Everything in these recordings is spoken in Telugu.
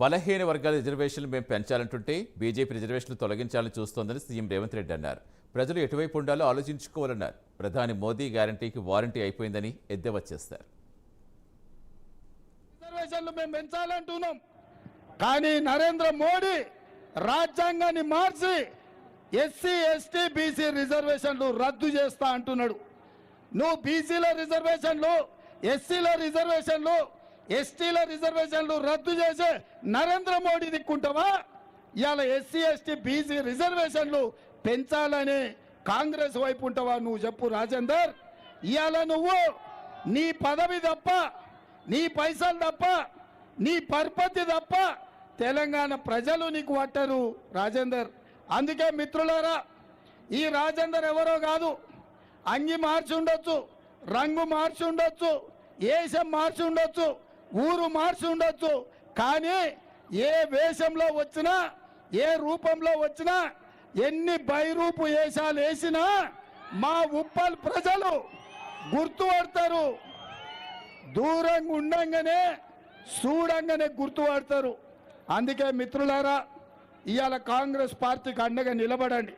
బలహీన వర్గాల రిజర్వేషన్లు మేము పెంచాలంటుంటే బీజేపీ రిజర్వేషన్లు తొలగించాలని చూస్తోందని సీఎం రేవంత్ రెడ్డి అన్నారు. ప్రజలు ఎటువైపు ఉండాలో ఆలోచించుకోవాలన్నారు. ప్రధాని మోదీ గ్యారంటీకి వారంటీ అయిపోయిందని ఎద్దేవా చేస్తారు. రిజర్వేషన్లు మేము పెంచాలంటున్నాం. కానీ నరేంద్ర మోడీ రాజ్యాంగాన్ని మార్చి ఎస్సీ ఎస్టీ బీసీ రిజర్వేషన్లు రద్దు చేస్తా అంటున్నాడు. నువ్వు బీసీల రిజర్వేషన్లు ఎస్సీల రిజర్వేషన్లు ఎస్టీల రిజర్వేషన్లు రద్దు చేసే నరేంద్ర మోడీ దిక్కుంటావా? ఇవాళ ఎస్సీ ఎస్టీ బీసీ రిజర్వేషన్లు పెంచాలని కాంగ్రెస్ వైపు ఉంటావా నువ్వు చెప్పు రాజేందర్? ఇవాళ నువ్వు నీ పదవి తప్ప నీ పైసలు తప్ప నీ పరపతి తప్ప తెలంగాణ ప్రజలు నీకు పట్టరు రాజేందర్. అందుకే మిత్రులారా ఈ రాజేందర్ ఎవరో కాదు అంగి మార్చి ఉండొచ్చు రంగు మార్చి ఉండొచ్చు ఏషం మార్చి ఉండొచ్చు. ఊరు మార్చి ఉండొచ్చు కానీ ఏ వేషంలో వచ్చినా ఏ రూపంలో వచ్చినా ఎన్ని బైరూపు వేషాలు వేసినా మా ఉప్పల్ ప్రజలు గుర్తుపడతారు. దూరంగా ఉండంగానే చూడంగానే గుర్తుపడతారు. అందుకే మిత్రులారా ఇవాళ కాంగ్రెస్ పార్టీకి అండగా నిలబడండి.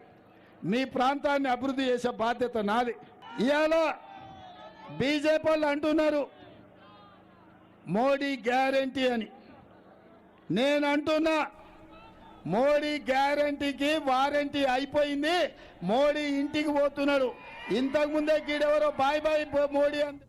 మీ ప్రాంతాన్ని అభివృద్ధి చేసే బాధ్యత నాది. ఇవాళ బీజేపీ వాళ్ళు అంటున్నారు మోడీ గ్యారంటీ అని. నేను అంటున్నా మోడీ గ్యారంటీకి వారంటీ అయిపోయింది మోడీ ఇంటికి పోతున్నాడు. ఇంతకుముందే గీడెవరో బాయ్ బాయ్ మోడీ అంటే